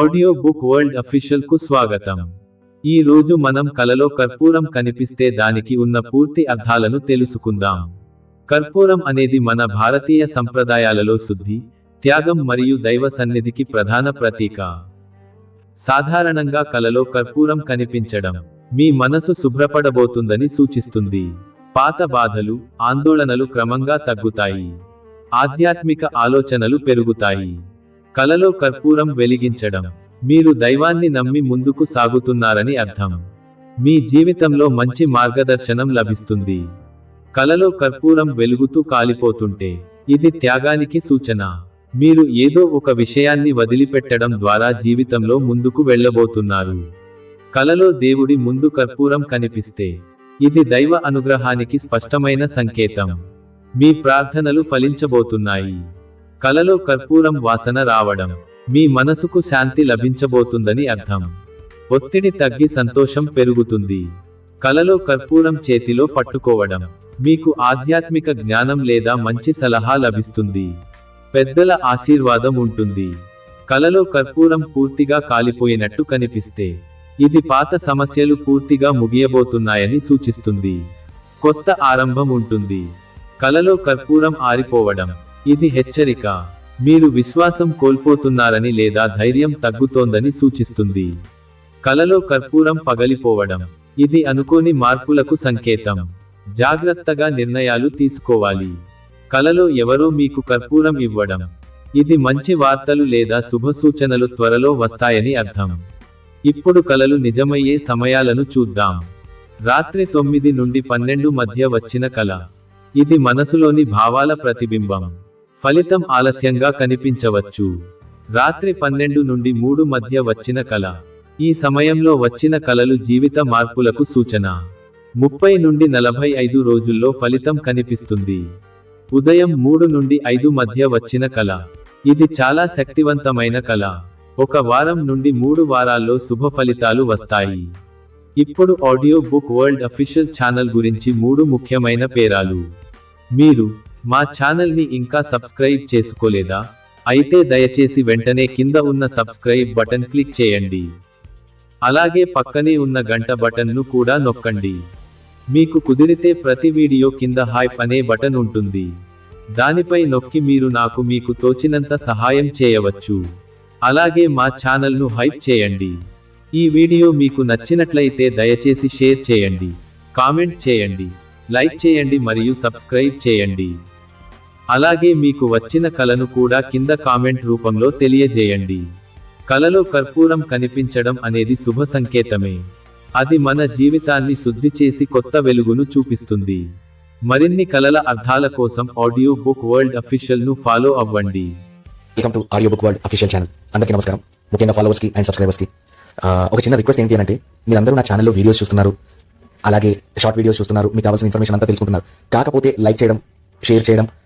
Audio book world అఫీషియల్కు స్వాగతం. ఈ రోజు మనం కలలో కర్పూరం కనిపిస్తే దానికి ఉన్న పూర్తి అర్థాలను తెలుసుకుందాం. కర్పూరం అనేది మన భారతీయ సంప్రదాయాలలో శుద్ధి త్యాగం మరియు దైవ సన్నిధికి ప్రధాన ప్రతీక. సాధారణంగా కలలో కర్పూరం కనిపించడం మీ మనసు శుభ్రపడబోతుందని సూచిస్తుంది. పాత బాధలు ఆందోళనలు క్రమంగా తగ్గుతాయి. ఆధ్యాత్మిక ఆలోచనలు పెరుగుతాయి. కలలో కర్పూరం వెలిగించడం. మీరు దైవాన్ని నమ్మి ముందుకు సాగుతున్నారని అర్థం. మీ జీవితంలో మంచి మార్గదర్శనం లభిస్తుంది. కలలో కర్పూరం వెలుగుతూ కాలిపోతుంటే ఇది త్యాగానికి సూచన. మీరు ఏదో ఒక విషయాన్ని వదిలిపెట్టడం ద్వారా జీవితంలో ముందుకు వెళ్ళబోతున్నారు. కలలో దేవుడి ముందు కర్పూరం కనిపిస్తే ఇది దైవ అనుగ్రహానికి స్పష్టమైన సంకేతం. మీ ప్రార్థనలు ఫలించబోతున్నాయి. కలలో కర్పూరం వాసన రావడం మీ మనసుకు శాంతి లభించబోతుందని అర్థం. ఒత్తిడి తగ్గి సంతోషం పెరుగుతుంది. కలలో కర్పూరం చేతిలో పట్టుకోవడం మీకు ఆధ్యాత్మిక జ్ఞానం లేదా మంచి సలహా లభిస్తుంది. పెద్దల ఆశీర్వాదం ఉంటుంది. కలలో కర్పూరం పూర్తిగా కాలిపోయినట్టు కనిపిస్తే ఇది పాత సమస్యలు పూర్తిగా ముగియబోతున్నాయని సూచిస్తుంది. కొత్త ఆరంభం ఉంటుంది. కలలో కర్పూరం ఆరిపోవడం ఇది హెచ్చరిక. మీరు విశ్వాసం కోల్పోతున్నారని లేదా ధైర్యం తగ్గుతోందని సూచిస్తుంది. కలలో కర్పూరం పగలిపోవడం. ఇది అనుకోని మార్పులకు సంకేతం. జాగ్రత్తగా నిర్ణయాలు తీసుకోవాలి. కలలో ఎవరో మీకు కర్పూరం ఇవ్వడం. ఇది మంచి వార్తలు లేదా శుభ సూచనలు త్వరలో వస్తాయని అర్థం. ఇప్పుడు కలలు నిజమయ్యే సమయాలను చూద్దాం. రాత్రి తొమ్మిది నుండి పన్నెండు మధ్య వచ్చిన కళ ఇది మనసులోని భావాల ప్రతిబింబం. ఫలితం ఆలస్యంగా కనిపించవచ్చు. రాత్రి పన్నెండు నుండి మూడు మధ్య వచ్చిన కళ. ఈ సమయంలో వచ్చిన కలలు జీవిత మార్పులకు సూచన. ముప్పై నుండి నలభై ఐదు రోజుల్లో ఫలితం కనిపిస్తుంది. ఉదయం మూడు నుండి ఐదు మధ్య వచ్చిన కళ. ఇది చాలా శక్తివంతమైన కళ. ఒక వారం నుండి మూడు వారాల్లో శుభ ఫలితాలు వస్తాయి. ఇప్పుడు audio book world official channel గురించి మూడు ముఖ్యమైన పేరాలు. మీరు మా ఛానల్ని ఇంకా సబ్స్క్రైబ్ చేసుకోలేదా? అయితే దయచేసి వెంటనే కింద ఉన్న సబ్స్క్రైబ్ బటన్ క్లిక్ చేయండి. అలాగే పక్కనే ఉన్న గంట బటన్ను కూడా నొక్కండి. మీకు కుదిరితే ప్రతి వీడియో కింద హైప్ అనే బటన్ ఉంటుంది. దానిపై నొక్కి మీరు నాకు మీకు తోచినంత సహాయం చేయవచ్చు. అలాగే మా ఛానల్ను హైప్ చేయండి. ఈ వీడియో మీకు నచ్చినట్లయితే దయచేసి షేర్ చేయండి. కామెంట్ చేయండి. లైక్ చేయండి మరియు సబ్స్క్రైబ్ చేయండి. అలాగే మీకు వచ్చిన కలను కూడా కింద కామెంట్ రూపంలో తెలియజేయండి. కలలో కర్పూరం కనిపించడం అనేది శుభ సంకేతమే. అది మన జీవితాన్ని శుద్ధి చేసి కొత్త వెలుగును చూపిస్తుంది. మరిన్ని కలల అర్థాల కోసం ఆడియో బుక్ వరల్డ్ అఫీషియల్ను ఫాలో అవ్వండి. Welcome to audio book world official channel అందరికీ నమస్కారం. ముఖ్యంగా ఫాలోవర్స్కి అండ్ సబ్స్క్రైబర్స్కి ఒక చిన్న రిక్వెస్ట్ ఏంటి అంటే మీరందరూ నా ఛానల్లో వీడియోస్ చూస్తున్నారు. అలాగే షార్ట్ వీడియోస్ చూస్తున్నారు. మీకు కావాల్సిన ఇన్ఫర్మేషన్ అంతా తెలుసుకుంటున్నారు. కాకపోతే లైక్ చేయడం షేర్ చేయడం